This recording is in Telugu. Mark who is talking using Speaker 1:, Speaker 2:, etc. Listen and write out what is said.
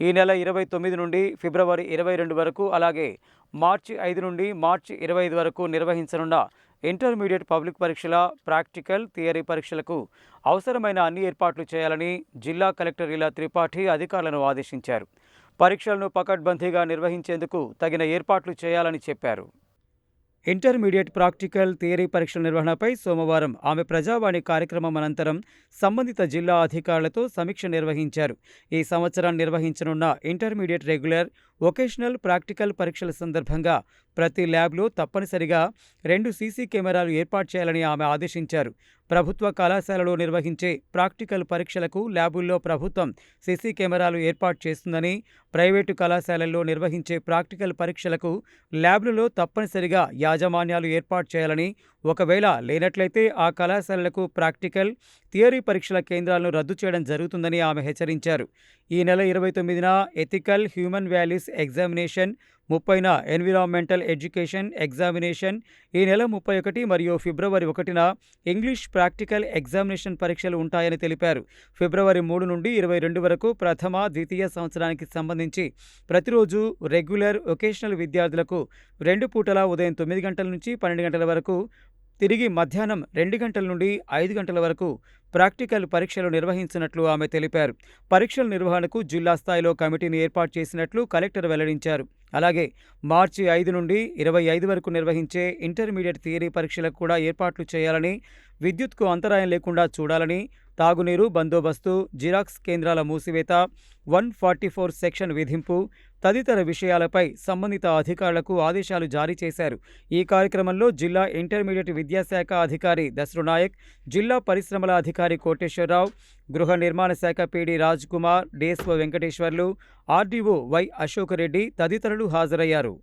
Speaker 1: ఈ నెల ఇరవై తొమ్మిది నుండి ఫిబ్రవరి ఇరవై రెండు వరకు అలాగే మార్చి ఐదు నుండి మార్చి ఇరవై ఐదు వరకు నిర్వహించనున్న ఇంటర్మీడియట్ పబ్లిక్ పరీక్షల ప్రాక్టికల్ థియరీ పరీక్షలకు అవసరమైన అన్ని ఏర్పాట్లు చేయాలని జిల్లా కలెక్టర్ ఇలా త్రిపాఠి అధికారులను ఆదేశించారు. పరీక్షలను పకడ్బందీగా నిర్వహించేందుకు తగిన ఏర్పాట్లు చేయాలని చెప్పారు. ఇంటర్మీడియట్ ప్రాక్టికల్ థియరీ పరీక్షల నిర్వహణపై సోమవారం ఆమె ప్రజావాణి కార్యక్రమం అనంతరం సంబంధిత జిల్లా అధికారులతో సమీక్ష నిర్వహించారు. ఈ సంవత్సరం నిర్వహించనున్న ఇంటర్మీడియట్ రెగ్యులర్ వొకేషనల్ ప్రాక్టికల్ పరీక్షల సందర్భంగా ప్రతి ల్యాబ్లో తప్పనిసరిగా రెండు సీసీ కెమెరాలు ఏర్పాటు చేయాలని ఆమె ఆదేశించారు. ప్రభుత్వ కళాశాలలో నిర్వహించే ప్రాక్టికల్ పరీక్షలకు ల్యాబుల్లో ప్రభుత్వం సీసీ కెమెరాలు ఏర్పాటు చేస్తుందని ప్రైవేటు కళాశాలల్లో నిర్వహించే ప్రాక్టికల్ పరీక్షలకు ల్యాబ్లలో తప్పనిసరిగా యాజమాన్యాలు ఏర్పాటు చేయాలని ఒకవేళ లేనట్లయితే ఆ కళాశాలలకు ప్రాక్టికల్ థియరీ పరీక్షల కేంద్రాలను రద్దు చేయడం జరుగుతుందని ఆమె హెచ్చరించారు. ఈ నెల ఇరవై తొమ్మిదిన ఎథికల్ హ్యూమన్ వాల్యూస్ ఎగ్జామినేషన్ ముప్పైన ఎన్విరాన్మెంటల్ ఎడ్యుకేషన్ ఎగ్జామినేషన్ ఈ నెల ముప్పై ఒకటి మరియు ఫిబ్రవరి ఒకటిన ఇంగ్లీష్ ప్రాక్టికల్ ఎగ్జామినేషన్ పరీక్షలు ఉంటాయని తెలిపారు. ఫిబ్రవరి మూడు నుండి ఇరవై రెండు వరకు ప్రథమ ద్వితీయ సంవత్సరానికి సంబంధించి ప్రతిరోజు రెగ్యులర్ వొకేషనల్ విద్యార్థులకు రెండు పూటల ఉదయం తొమ్మిది గంటల నుంచి పన్నెండు గంటల వరకు తిరిగి మధ్యాహ్నం రెండు గంటల నుండి ఐదు గంటల వరకు ప్రాక్టికల్ పరీక్షలు నిర్వహించినట్లు ఆమె తెలిపారు. పరీక్షల నిర్వహణకు జిల్లా స్థాయిలో కమిటీని ఏర్పాటు చేసినట్లు కలెక్టర్ వెల్లడించారు. అలాగే మార్చి ఐదు నుండి ఇరవై ఐదు వరకు నిర్వహించే ఇంటర్మీడియట్ థియరీ పరీక్షలకు కూడా ఏర్పాట్లు చేయాలని విద్యుత్కు అంతరాయం లేకుండా చూడాలని తాగునీరు బందోబస్తు జిరాక్స్ కేంద్రాల మూసివేత వన్ ఫార్టీ ఫోర్ సెక్షన్ విధింపు తదితర విషయాలపై సంబంధిత అధికారులకు ఆదేశాలు జారీ చేశారు. ఈ కార్యక్రమంలో జిల్లా ఇంటర్మీడియట్ విద్యాశాఖ అధికారి దసరు నాయక్ జిల్లా పరిశ్రమల అధికారి కోటేశ్వరరావు గృహ నిర్మాణ శాఖ PD Raj Kumar DSO Venkateswarlu RDO Y Ashok Reddy తదితరులు హాజరయ్యారు.